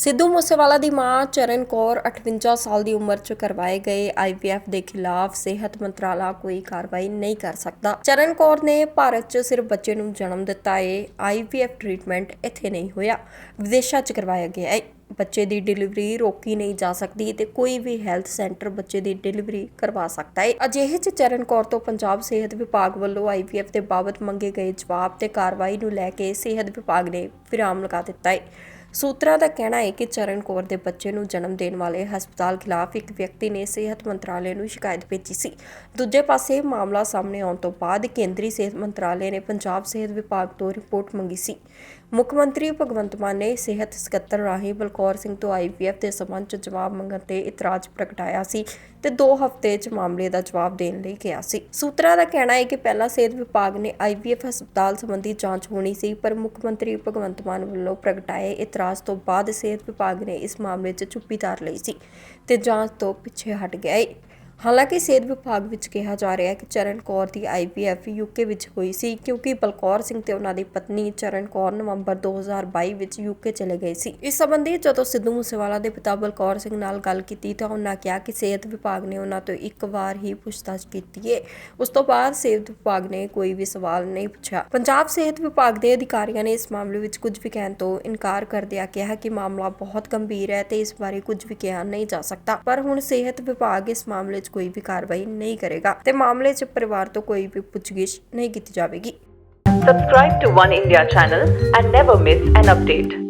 ਸਿੱਧੂ ਮੂਸੇਵਾਲਾ ਦੀ ਮਾਂ ਚਰਨ ਕੌਰ 58 ਸਾਲ ਦੀ ਉਮਰ 'ਚ ਕਰਵਾਏ ਗਏ ਆਈਵੀਐਫ ਦੇ ਖਿਲਾਫ ਸਿਹਤ ਮੰਤਰਾਲਾ ਕੋਈ ਕਾਰਵਾਈ ਨਹੀਂ ਕਰ ਸਕਦਾ। ਚਰਨ ਕੌਰ ਨੇ ਭਾਰਤ 'ਚ ਸਿਰਫ ਬੱਚੇ ਨੂੰ ਜਨਮ ਦਿੱਤਾ ਏ ਆਈਵੀਐਫ ਟ੍ਰੀਟਮੈਂਟ ਇੱਥੇ ਨਹੀਂ ਹੋਇਆ, ਵਿਦੇਸ਼ਾਂ 'ਚ ਕਰਵਾਇਆ ਗਿਆ ਏ। ਬੱਚੇ ਦੀ ਡਿਲੀਵਰੀ ਰੋਕੀ ਨਹੀਂ ਜਾ ਸਕਦੀ ਤੇ ਕੋਈ ਵੀ ਹੈਲਥ ਸੈਂਟਰ ਬੱਚੇ ਦੀ ਡਿਲੀਵਰੀ ਕਰਵਾ ਸਕਦਾ ਹੈ ਅਜਿਹੇ ਚ ਚਰਨ ਕੌਰ ਤੋਂ ਪੰਜਾਬ ਸਿਹਤ ਵਿਭਾਗ ਵੱਲੋਂ ਆਈਵੀਐਫ ਦੇ ਬਾਬਤ ਮੰਗੇ ਗਏ ਜਵਾਬ ਤੇ ਕਾਰਵਾਈ ਨੂੰ ਲੈ ਕੇ ਸਿਹਤ ਵਿਭਾਗ ਨੇ ਵਿਰਾਮ ਲਗਾ ਦਿੱਤਾ ਹੈ ਸੂਤਰਾਂ ਦਾ ਕਹਿਣਾ ਹੈ ਕਿ ਚਰਨ ਕੌਰ ਦੇ ਬੱਚੇ ਨੂੰ ਜਨਮ ਦੇਣ ਵਾਲੇ ਹਸਪਤਾਲ ਖਿਲਾਫ ਇੱਕ ਵਿਅਕਤੀ ਨੇ ਸਿਹਤ ਮੰਤਰਾਲੇ ਨੂੰ ਸ਼ਿਕਾਇਤ ਭੇਜੀ ਸੀ। ਦੂਜੇ ਪਾਸੇ ਮਾਮਲਾ ਸਾਹਮਣੇ ਆਉਣ ਤੋਂ ਬਾਅਦ ਕੇਂਦਰੀ ਸਿਹਤ ਮੰਤਰਾਲੇ ਨੇ ਪੰਜਾਬ ਸਿਹਤ ਵਿਭਾਗ ਤੋਂ ਰਿਪੋਰਟ ਮੰਗੀ ਸੀ। ਮੁੱਖ ਮੰਤਰੀ ਭਗਵੰਤ ਮਾਨ ਨੇ ਸਿਹਤ ਸਕੱਤਰ ਰਾਹੀਂ ਬਲਕੌਰ ਸਿੰਘ ਤੋਂ ਆਈਵੀਐਫ ਦੇ ਸਬੰਧ 'ਚ ਜਵਾਬ ਮੰਗਣ ਤੇ ਇਤਰਾਜ਼ ਪ੍ਰਗਟਾਇਆ ਸੀ ਤੇ 2 ਹਫ਼ਤੇ 'ਚ ਮਾਮਲੇ ਦਾ ਜਵਾਬ ਦੇਣ ਲਈ ਕਿਹਾ ਸੀ। ਸੂਤਰਾਂ ਦਾ ਕਹਿਣਾ ਹੈ ਕਿ ਪਹਿਲਾਂ ਸਿਹਤ ਵਿਭਾਗ ਨੇ ਆਈਵੀਐਫ ਹਸਪਤਾਲ ਸੰਬੰਧੀ ਜਾਂਚ ਹੋਣੀ ਸੀ, ਪਰ ਮੁੱਖ ਮੰਤਰੀ ਭਗਵੰਤ ਮਾਨ ਵੱਲੋਂ ਪ੍ਰਗਟਾਏ ਇਤਰਾਜ਼ ਤੋਂ ਬਾਅਦ ਸਿਹਤ ਵਿਭਾਗ ਨੇ ਇਸ ਮਾਮਲੇ 'ਚ ਚੁੱਪੀ ਧਾਰ ਲਈ ਸੀ ਤੇ ਜਾਂਚ ਤੋਂ ਪਿੱਛੇ ਹਟ ਗਿਆ ਏ ਹਾਲਾਂਕਿ ਸਿਹਤ ਵਿਭਾਗ ਵਿੱਚ ਕਿਹਾ ਜਾ ਰਿਹਾ ਹੈ ਕਿ ਚਰਨ ਕੌਰ ਦੀ ਆਈਵੀਐਫ ਯੂਕੇ ਵਿੱਚ ਹੋਈ ਸੀ ਕਿਉਂਕਿ ਬਲਕੌਰ ਸਿੰਘ ਤੇ ਉਹਨਾਂ ਦੀ ਪਤਨੀ ਚਰਨ ਕੌਰ ਨਵੰਬਰ 2022 ਵਿੱਚ ਯੂਕੇ ਚਲੇ ਗਏ ਸੀ। ਇਸ ਸੰਬੰਧੀ ਜਦੋਂ ਸਿੱਧੂ ਮੂਸੇਵਾਲਾ ਦੇ ਪਿਤਾ ਬਲਕੌਰ ਸਿੰਘ ਨਾਲ ਗੱਲ ਕੀਤੀ ਤਾਂ ਉਹਨਾਂ ਕਿਹਾ ਕਿ ਸਿਹਤ ਵਿਭਾਗ ਨੇ ਉਹਨਾਂ ਤੋਂ ਇੱਕ ਵਾਰ ਹੀ ਪੁੱਛਤਾਛ ਕੀਤੀ ਹੈ ਉਸ ਤੋਂ ਬਾਅਦ ਸਿਹਤ ਵਿਭਾਗ ਨੇ ਕੋਈ ਵੀ ਸਵਾਲ ਨਹੀਂ ਪੁੱਛਿਆ। ਪੰਜਾਬ ਸਿਹਤ ਵਿਭਾਗ ਦੇ ਅਧਿਕਾਰੀਆਂ ਨੇ ਇਸ ਮਾਮਲੇ ਵਿੱਚ ਕੁਝ ਵੀ ਕਹਿਣ ਤੋਂ ਇਨਕਾਰ ਕਰਦਿਆਂ ਕਿਹਾ ਕਿ ਮਾਮਲਾ ਬਹੁਤ ਗੰਭੀਰ ਹੈ ਤੇ ਇਸ ਬਾਰੇ ਕੁਝ ਵੀ ਕਿਹਾ ਨਹੀਂ ਜਾ ਸਕਦਾ। ਪਰ ਹੁਣ ਸਿਹਤ ਵਿਭਾਗ ਇਸ ਮਾਮਲੇ 'ਚ ਕੋਈ ਵੀ ਕਾਰਵਾਈ ਨਹੀਂ ਕਰੇਗਾ ਤੇ ਮਾਮਲੇ 'ਚ ਪਰਿਵਾਰ ਤੋਂ ਕੋਈ ਵੀ ਪੁੱਛਗਿੱਛ ਨਹੀਂ ਕੀਤੀ ਜਾਵੇਗੀ Subscribe to One India channel and never miss an update.